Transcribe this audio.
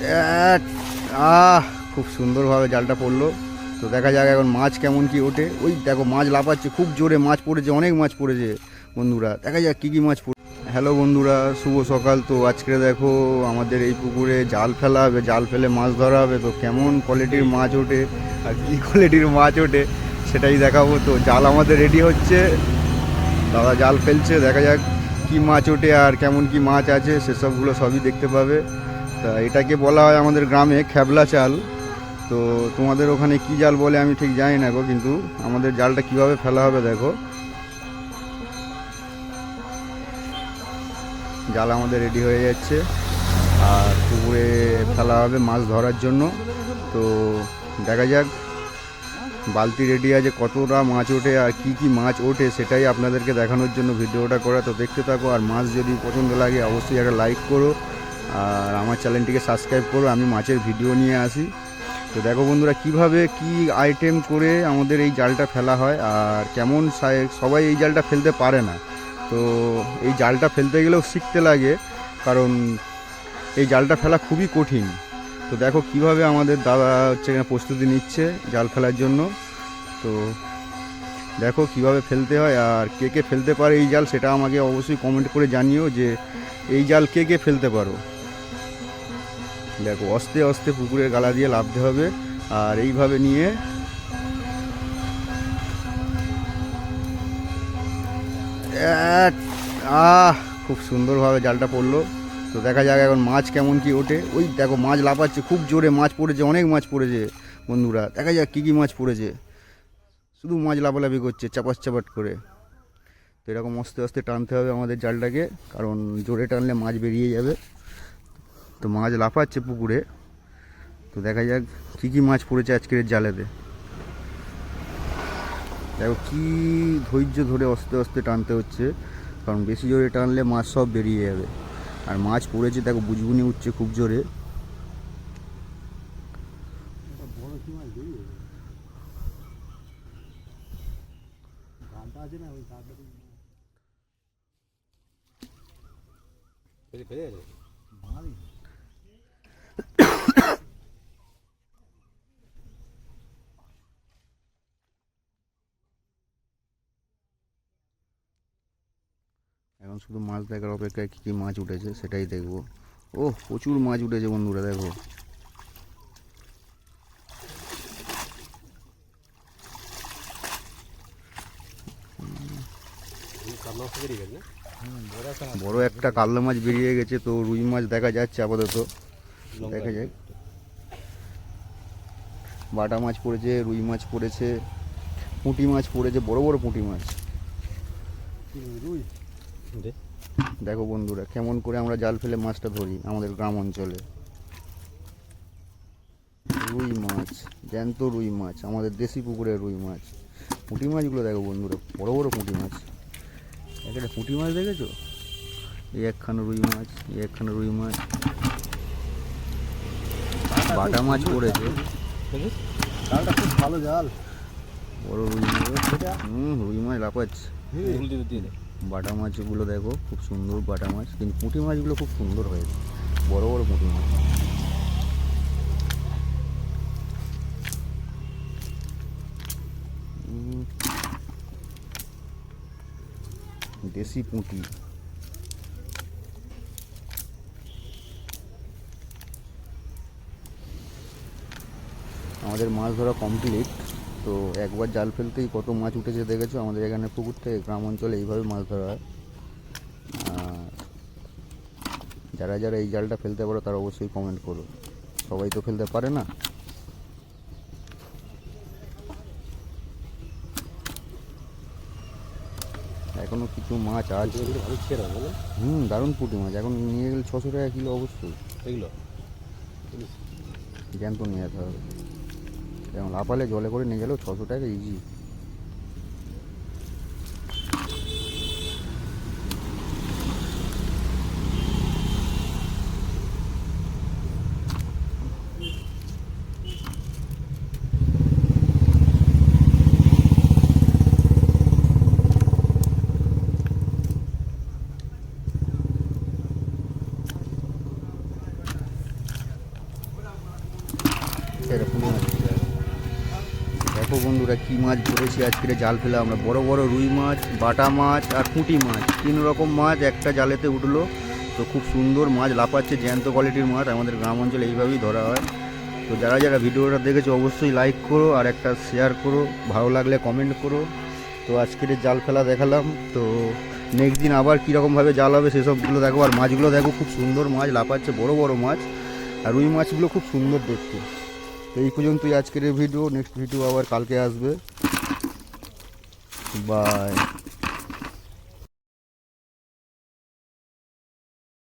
এক, আহ খুব সুন্দরভাবে জালটা পড়ল। তো দেখা যাক এখন মাছ কেমন কি ওঠে। ওই দেখো মাছ লাফাচ্ছে খুব জোরে মাছ পড়েছে অনেক মাছ পড়েছে বন্ধুরা। দেখা যাক কী কী মাছ পড়ে। হ্যালো বন্ধুরা শুভ সকাল। তো আজকে দেখো আমাদের এই পুকুরে জাল ফেলা হবে জাল ফেলে মাছ ধরা হবে। তো কেমন কোয়ালিটির মাছ ওঠে আর কী কোয়ালিটির মাছ ওঠে সেটাই দেখাবো। তো জাল আমাদের রেডি হচ্ছে। দাদা জাল ফেলছে দেখা যাক কি মাছ ওঠে আর কেমন কি মাছ আছে সেসবগুলো সবই দেখতে পাবে। তা এটাকে বলা হয় আমাদের গ্রামে খ্যাবলা চাল। তো তোমাদের ওখানে কি জাল বলে আমি ঠিক জানি না গো, কিন্তু আমাদের জালটা কীভাবে ফেলা হবে দেখো। জাল আমাদের রেডি হয়ে যাচ্ছে, আর পুকুরে ফেলা হবে মাছ ধরার জন্য। তো দেখা যাক, বালতি রেডি আছে, কতটা মাছ ওঠে আর কি কি মাছ ওঠে সেটাই আপনাদেরকে দেখানোর জন্য ভিডিওটা করা। তো দেখতে থাকো, আর মাছ যদি পছন্দ লাগে অবশ্যই একটা লাইক করো। আর আমার চ্যানেলটিকে সাবস্ক্রাইব করো, আমি মাছের ভিডিও নিয়ে আসি। তো দেখো বন্ধুরা, কীভাবে কি আইটেম করে আমাদের এই জালটা ফেলা হয় আর কেমন সবাই এই জালটা ফেলতে পারে না। তো এই জালটা ফেলতে গেলেও শিখতে লাগে, কারণ এই জালটা ফেলা খুবই কঠিন। তো দেখো কীভাবে আমাদের দাদা হচ্ছে এখানে প্রস্তুতি নিচ্ছে জাল ফেলার জন্য। তো দেখো কীভাবে ফেলতে হয় আর কে কে ফেলতে পারে এই জাল, সেটা আমাকে অবশ্যই কমেন্ট করে জানিও যে এই জাল কে কে ফেলতে পারো। দেখো আস্তে আস্তে পুকুরের গালা দিয়ে লাভতে হবে আর এইভাবে নিয়ে আহ, খুব সুন্দরভাবে জালটা পড়ল। তো দেখা যাক এখন মাছ কেমন কি ওঠে। ওই দেখো, মাছ লাফাচ্ছে, খুব জোরে মাছ পড়েছে, অনেক মাছ পড়েছে বন্ধুরা। দেখা যাক কী কী মাছ পড়েছে। শুধু মাছ লাফালাফি করছে, চাপাস চাপাট করে। তো এরকম আস্তে আস্তে টানতে হবে আমাদের জালটাকে, কারণ জোরে টানলে মাছ বেরিয়ে যাবে। তো মাছ লাফাচ্ছে পুকুরে। তো দেখা যাক কী কী মাছ পড়েছে আজকের জালেতে। দেখো কী ধৈর্য ধরে আস্তে আস্তে টানতে হচ্ছে কারণ বেশি জোরে টানলে মাছ সব বেরিয়ে যাবে। আর মাছ পড়েছে দেখো বুঝবুনি উঠছে খুব জোরে। এখন শুধু মাছ দেখার অপেক্ষায় কী কী মাছ উঠেছে সেটাই দেখব। ও প্রচুর মাছ উঠেছে বন্ধুরা, দেখো। বড় একটা কাল্লা মাছ বেরিয়ে গেছে, তো রুই মাছ দেখা যাচ্ছে আপাতত। দেখা যাক। বাটা মাছ পড়েছে, রুই মাছ পড়েছে, পুঁটি মাছ পড়েছে, বড় বড় পুঁটি মাছ। দেখো বন্ধুরা কেমন করে আমরা জাল ফেলে মাছটা ধরি আমাদের গ্রাম অঞ্চলে। রুই মাছ জ্যান্ত রুই মাছ আমাদের দেশি পুকুরের রুই মাছ। পুঁটি মাছগুলো দেখো বন্ধুরা বড় বড় পুঁটি মাছ। একটা পুঁটি মাছ দেখেছ? এই একখানা রুই মাছ এই একখানা রুই মাছ। বাটা মাছ পড়েছে জালটা খুব ভালো জাল। বড় রুই মাছ। হুম রুই মাছ লাফাচ্ছে। বাটা মাছগুলো দেখো, খুব সুন্দর বাটা মাছ। কিন্তু পুঁটি মাছগুলো খুব সুন্দর হয়েছে। বড় বড় পুঁটি মাছ। দেশি পুঁটি। আমাদের মাছ ধরা কমপ্লিট তো একবার জাল ফেলতেই কত মাছ উঠেছে দেখেছ? আমাদের এখানে পুকুর থেকে গ্রাম অঞ্চলে এইভাবে মাছ ধরা হয়। যারা যারা এই জালটা ফেলতে পারো তারা অবশ্যই কমেন্ট করো। সবাই তো ফেলতে পারে না। এখনও কিছু মাছ আছে। হুম দারুণ পুঁটি মাছ। এখন নিয়ে গেলে ছশো টাকা কিলো অবশ্যই। এগুলো? জ্যান্ত নিয়ে যেতে হবে। এবং লাফালে জলে করে নিয়ে গেলেও ছশো টাকা ইজি এরকম দেখো বন্ধুরা, কি মাছ ধরেছি আজকে, জাল ফেলে আমরা। বড় বড় রুই মাছ, বাটা মাছ আর পুঁটি মাছ। তিন রকম মাছ একটা জালেতে উঠল। তো খুব সুন্দর মাছ, লাফাচ্ছে, জ্যান্ত কোয়ালিটির মাছ। আমাদের গ্রাম অঞ্চলে এইভাবেই ধরা হয়। তো যারা যারা ভিডিওটা দেখেছ, অবশ্যই লাইক করো আর একটা শেয়ার করো। ভালো লাগলে কমেন্ট করো। তো আজকের জাল ফেলা দেখালাম। তো নেক্সট দিন আবার কীরকমভাবে জাল হবে সেসবগুলো দেখো। আর মাছগুলো দেখো, খুব সুন্দর মাছ, লাফাচ্ছে, বড় বড় মাছ। আর রুই মাছগুলো খুব সুন্দর দেখতে। তো এই পর্যন্তই আজকের ভিডিও নেক্সট ভিডিও আবার কালকে আসবে। বাই